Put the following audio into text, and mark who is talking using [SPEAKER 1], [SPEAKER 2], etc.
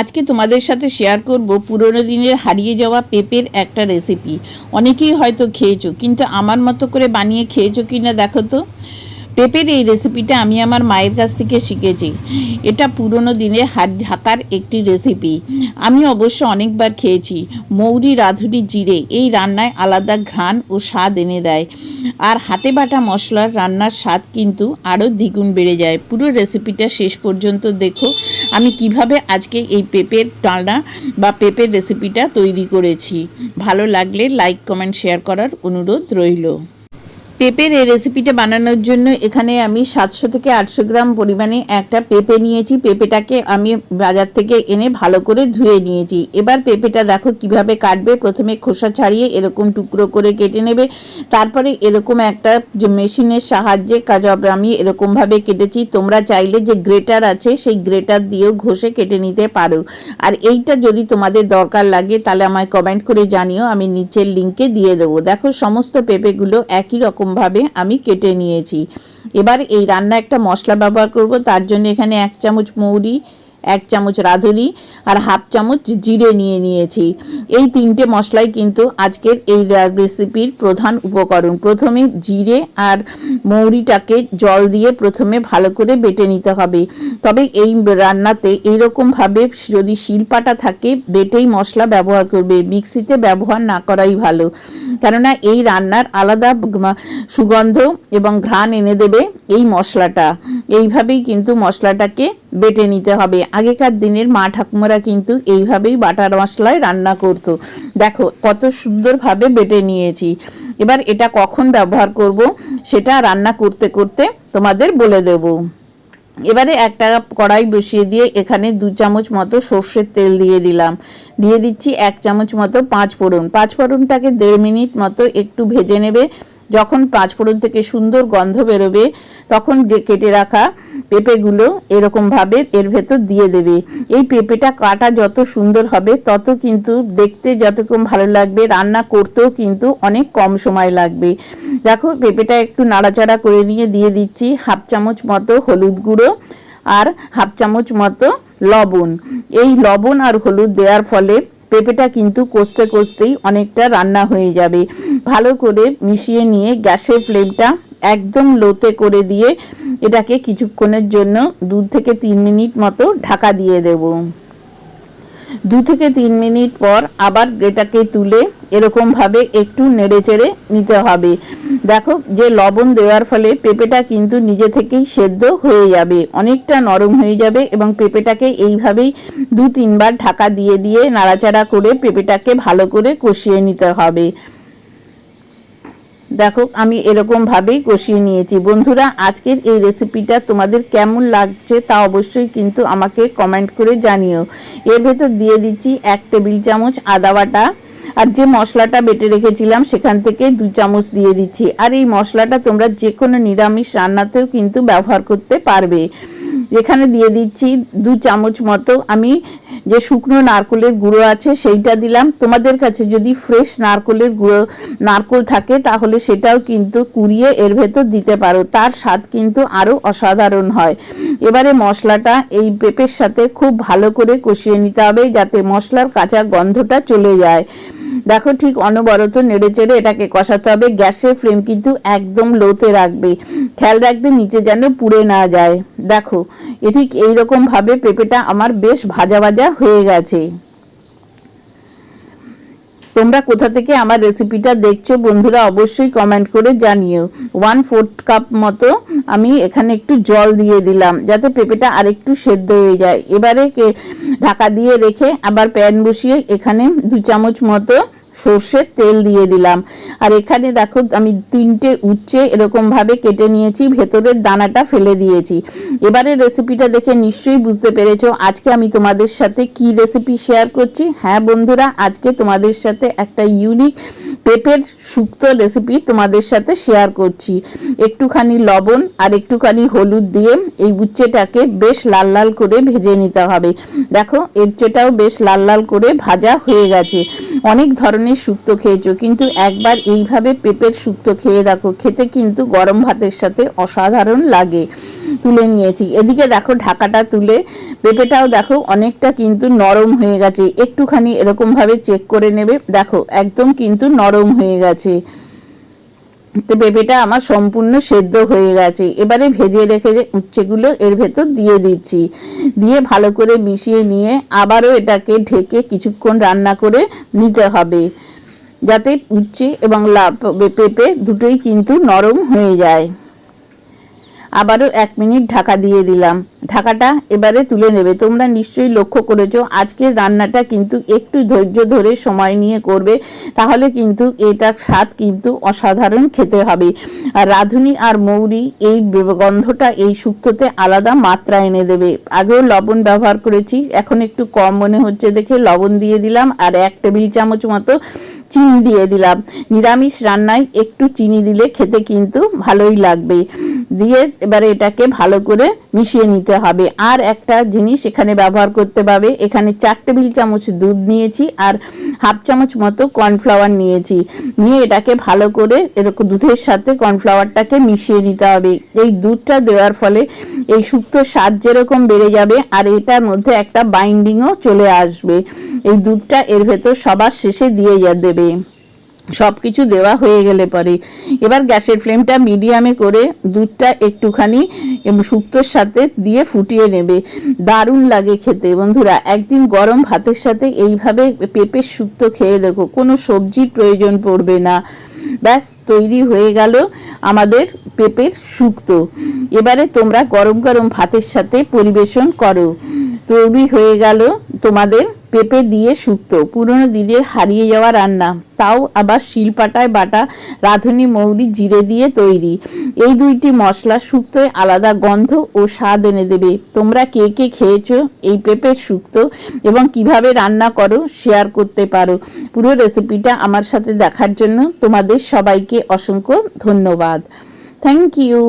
[SPEAKER 1] আজকে তোমাদের সাথে শেয়ার করব পুরনো দিনের হারিয়ে যাওয়া পেঁপের একটা রেসিপি অনেকেই হয়তো খেয়েছো, কিন্তু আমার মতো করে বানিয়ে খেয়েছো কি না দেখো তো। পেঁপের এই রেসিপিটা আমি আমার মায়ের কাছ থেকে শিখেছি। এটা পুরনো দিনে হাত ঢাকার একটি রেসিপি আমি অবশ্য অনেকবার খেয়েছি। মৌরি রাঁধুনি জিরে, এই রান্নায় আলাদা ঘ্রাণ ও স্বাদ এনে দেয়। আর হাতে বাটা মশলার রান্নার স্বাদ কিন্তু আরও দ্বিগুণ বেড়ে যায়। পুরো রেসিপিটা শেষ পর্যন্ত দেখো, আমি কীভাবে আজকে এই পেঁপের ডালনা বা পেঁপের রেসিপিটা তৈরি করেছি। ভালো লাগলে লাইক কমেন্ট শেয়ার করার অনুরোধ রইল। পেঁপের এই রেসিপিটা বানানোর জন্য এখানে আমি সাতশো থেকে আটশো গ্রাম পরিমাণে একটা পেঁপে নিয়েছি। পেঁপেটাকে আমি বাজার থেকে এনে ভালো করে ধুয়ে নিয়েছি। এবার পেঁপেটা দেখো কীভাবে কাটবে। প্রথমে খোসা ছাড়িয়ে এরকম টুকরো করে কেটে নেবে। তারপরে এরকম একটা মেশিনের সাহায্যে কাজ আমি এরকমভাবে কেটেছি। তোমরা চাইলে যে গ্রেটার আছে, সেই গ্রেটার দিয়েও ঘষে কেটে নিতে পারো। আর এইটা যদি তোমাদের দরকার লাগে, তাহলে আমায় কমেন্ট করে জানিও। আমি নিচের লিঙ্কে দিয়ে দেবো। দেখো সমস্ত পেঁপেগুলো একই রকমভাবে আমি কেটে নিয়েছি। এবার এই রান্না একটা মশলা ব্যবহার করব, তার জন্য এখানে এক চামচ মৌরি, এক চামচ রাঁধুনি আর হাফ চামচ জিরে নিয়ে নিয়েছি। এই তিনটে মশলাই কিন্তু আজকের এই রেসিপির প্রধান উপকরণ। প্রথমে জিরে আর মৌরিটাকে জল দিয়ে প্রথমে ভালো করে বেটে নিতে হবে। তবে এই রান্নাতে এইরকমভাবে যদি শিলপাটা থাকে, বেটেই মশলা ব্যবহার করবে। মিক্সিতে ব্যবহার না করাই ভালো। কেননা এই রান্নার আলাদা সুগন্ধ এবং ঘ্রাণ এনে দেবে এই মশলাটা। এইভাবেই কিন্তু মশলাটাকে বেটে নিতে হবে। আগেকার দিনের মা ঠাকুমারা কিন্তু এইভাবেই বাটার মশলায় রান্না করতো। দেখো, কত সুন্দরভাবে বেটে নিয়েছি। এবার এটা কখন ব্যবহার করব, সেটা রান্না করতে করতে তোমাদের বলে দেবো। এবারে একটা কড়াই বসিয়ে দিয়ে এখানে দু চামচ মতো সর্ষের তেল দিয়ে দিলাম। দিয়ে দিচ্ছি এক চামচ মতো পাঁচ ফোড়ন। পাঁচ ফোড়নটাকে দেড় মিনিট মতো একটু ভেজে নেবে। যখন পাঁচ ফোড়ন থেকে সুন্দর গন্ধ বেরোবে, তখন যে কেটে রাখা পেঁপেগুলো এরকমভাবে এর ভেতর দিয়ে দেবে। এই পেঁপেটা কাটা যত সুন্দর হবে, তত কিন্তু দেখতে যতক্ষণ ভালো লাগবে, রান্না করতেও কিন্তু অনেক কম সময় লাগবে। দেখো, পেঁপেটা একটু নাড়াচাড়া করে নিয়ে দিয়ে দিচ্ছি হাফ চামচ মতো হলুদ গুঁড়ো আর হাফ চামচ মতো লবণ। এই লবণ আর হলুদ দেওয়ার ফলে পেঁপেটা কিন্তু কষতে কষতেই অনেকটা রান্না হয়ে যাবে। ভালো করে মিশিয়ে নিয়ে গ্যাসের ফ্লেমটা একদম লোতে করে দিয়ে এটাকে কিছুক্ষণের জন্য দু থেকে তিন মিনিট মতো ঢাকা দিয়ে দেব। দু থেকে তিন মিনিট পর আবার এটাকে তুলে এরকমভাবে একটু নেড়ে চেড়ে নিতে হবে। দেখো, যে লবণ দেওয়ার ফলে পেঁপেটা কিন্তু নিজে থেকেই সেদ্ধ হয়ে যাবে। অনেকটা নরম হয়ে যাবে এবং পেঁপেটাকে এইভাবেই দু তিনবার ঢাকা দিয়ে দিয়ে নাড়াচাড়া করে পেঁপেটাকে ভালো করে কষিয়ে নিতে হবে। দেখো, আমি এরকমভাবেই কষিয়ে নিয়েছি। বন্ধুরা, আজকের এই রেসিপিটা তোমাদের কেমন লাগছে তা অবশ্যই কিন্তু আমাকে কমেন্ট করে জানিও। এর ভেতর দিয়ে দিচ্ছি এক টেবিল চামচ আদা বাটা আর যে মশলাটা বেটে রেখেছিলাম সেখান থেকে দু চামচ দিয়ে দিচ্ছি। আর এই মশলাটা তোমরা যে কোনো নিরামিষ রান্নাতেও কিন্তু ব্যবহার করতে পারবে। এখানে দিয়ে দিচ্ছি দু চামচ মতো। আমি যে শুকনো নারকোলের গুঁড়ো আছে সেইটা দিলাম। তোমাদের কাছে যদি ফ্রেশ নারকোলের গুঁড়ো, নারকোল থাকে তাহলে সেটাও কিন্তু কুড়িয়ে এর ভেতর দিতে পারো। তার স্বাদ কিন্তু আরও অসাধারণ হয়। এবারে মশলাটা এই পেঁপের সাথে খুব ভালো করে কষিয়ে নিতে হবে যাতে মশলার কাঁচা গন্ধটা চলে যায়। দেখো ঠিক অনবরত নেড়ে চেড়ে এটাকে কষাতে হবে। গ্যাসের ফ্লেম কিন্তু একদম লোতে রাখবে। খেয়াল রাখবে নিচে যেন পুড়ে না যায়। দেখো, এ ঠিক এইরকমভাবে পেঁপেটা আমার বেশ ভাজা ভাজা হয়ে গেছে। তোমরা কোথা থেকে আমার রেসিপিটা দেখছ বন্ধুরা অবশ্যই কমেন্ট করে জানিও। ওয়ান ফোর্থ কাপ মতো আমি এখানে একটু জল দিয়ে দিলাম যাতে পেঁপেটা আরেকটু সেদ্ধ হয়ে যায়। এবারে কে ঢাকা দিয়ে রেখে আবার প্যান বসিয়ে এখানে দু চামচ মতো সর্ষের তেল দিয়ে দিলাম। আর এখানে দেখো, আমি তিনটে উচ্চে এরকমভাবে কেটে নিয়েছি, ভেতরের দানাটা ফেলে দিয়েছি। এবারে রেসিপিটা দেখে নিশ্চয়ই বুঝতে পেরেছ আজকে আমি তোমাদের সাথে কি রেসিপি শেয়ার করছি। হ্যাঁ বন্ধুরা, আজকে তোমাদের সাথে একটা ইউনিক পেঁপের শুক্তো রেসিপি তোমাদের সাথে শেয়ার করছি। একটুখানি লবণ আর একটুখানি হলুদ দিয়ে এই উচ্চেটাকে বেশ লাল লাল করে ভেজে নিতে হবে। দেখো, এর বেশ লাল লাল করে ভাজা হয়ে গেছে। অনেক ধরনের শুক্তো খেয়েছো, কিন্তু একবার এইভাবে পেঁপের শুক্তো খেয়ে দেখো, খেতে কিন্তু গরম ভাতের সাথে অসাধারণ লাগে। তুলে নিয়েছি। এদিকে দেখো, ঢাকাটা তুলে পেঁপেটাও দেখো, অনেকটা কিন্তু নরম হয়ে গেছে। একটুখানি এরকমভাবে চেক করে নেবে। দেখো, একদম কিন্তু নরম হয়ে গেছে। তো পেঁপেটা আমার সম্পূর্ণ সেদ্ধ হয়ে গেছে। এবারে ভেজে রেখে যে উচ্ছেগুলো এর ভেতর দিয়ে দিচ্ছি। দিয়ে ভালো করে মিশিয়ে নিয়ে আবারও এটাকে ঢেকে কিছুক্ষণ রান্না করে নিতে হবে। যাতে উচ্ছে এবং লাভ পেঁপে দুটোই কিন্তু নরম হয়ে যায়। আবারও এক মিনিট ঢাকা দিয়ে দিলাম। ঢাকাটা এবারে তুলে নেবে। তোমরা নিশ্চয়ই লক্ষ্য করেছ, আজকের রান্নাটা কিন্তু একটু ধৈর্য ধরে সময় নিয়ে করবে, তাহলে কিন্তু এটা স্বাদ কিন্তু অসাধারণ খেতে হবে। আর রাঁধুনি আর মৌরি এই গন্ধটা এই শুক্তোতে আলাদা মাত্রা এনে দেবে। আগেও লবণ ব্যবহার করেছি, এখন একটু কম মনে হচ্ছে দেখে লবণ দিয়ে দিলাম আর এক টেবিল চামচ মতো চিনি দিয়ে দিলাম। নিরামিষ রান্নায় একটু চিনি দিলে খেতে কিন্তু ভালোই লাগবে। দিয়ে এবারে এটাকে ভালো করে মিশিয়ে নিতে হবে। আর একটা জিনিস এখানে ব্যবহার করতে পারবে। এখানে চার টেবিল চামচ দুধ নিয়েছি আর হাফ চামচ মতো কর্নফ্লাওয়ার নিয়েছি। নিয়ে এটাকে ভালো করে এরকম দুধের সাথে কর্নফ্লাওয়ারটাকে মিশিয়ে নিতে হবে। এই দুধটা দেওয়ার ফলে এই শুক্তোর স্বাদ যেরকম বেড়ে যাবে আর এটার মধ্যে একটা বাইন্ডিংও চলে আসবে। এই দুধটা এর ভেতর সবার শেষে দিয়ে দেবে। সব কিছু দেওয়া হয়ে গেলে পরে। এবার গ্যাসের ফ্লেমটা মিডিয়ামে করে দুধটা একটুখানি শুক্তোর সাথে দিয়ে ফুটিয়ে নেবে। দারুণ লাগে খেতে। বন্ধুরা, একদিন গরম ভাতের সাথে এইভাবে পেঁপের শুক্তো খেয়ে দেখো, কোনো সবজির প্রয়োজন পড়বে না। ব্যাস, তৈরি হয়ে গেল আমাদের পেঁপের শুক্তো। এবারে তোমরা গরম গরম ভাতের সাথে পরিবেশন করো। তৈরি হয়ে গেল তোমাদের পেঁপে দিয়ে শুক্তো। পুরনো দিনের হারিয়ে যাওয়া রান্না। তাও আবার শিলপাটায় বাটা রাঁধুনি মৌরি জিরে দিয়ে তৈরি। এই দুইটি মশলা শুক্তোয় আলাদা গন্ধ ও স্বাদ এনে দেবে। তোমরা কে কে খেয়েছো এই পেঁপের শুক্তো এবং কীভাবে রান্না করো শেয়ার করতে পারো। পুরো রেসিপিটা আমার সাথে দেখার জন্য তোমাদের সবাইকে অসংখ্য ধন্যবাদ। Thank you.